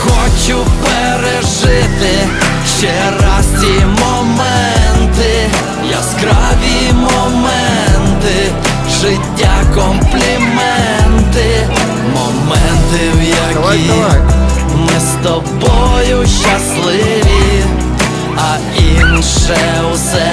хочу пережити ще раз ці моменти, яскраві моменти, життя компліменти, моменти, в Давай, які давай. ми з тобою щасливі, а інше усе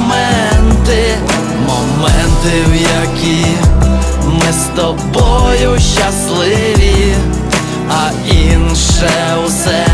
моменти, в які ми з тобою щасливі, а інше усе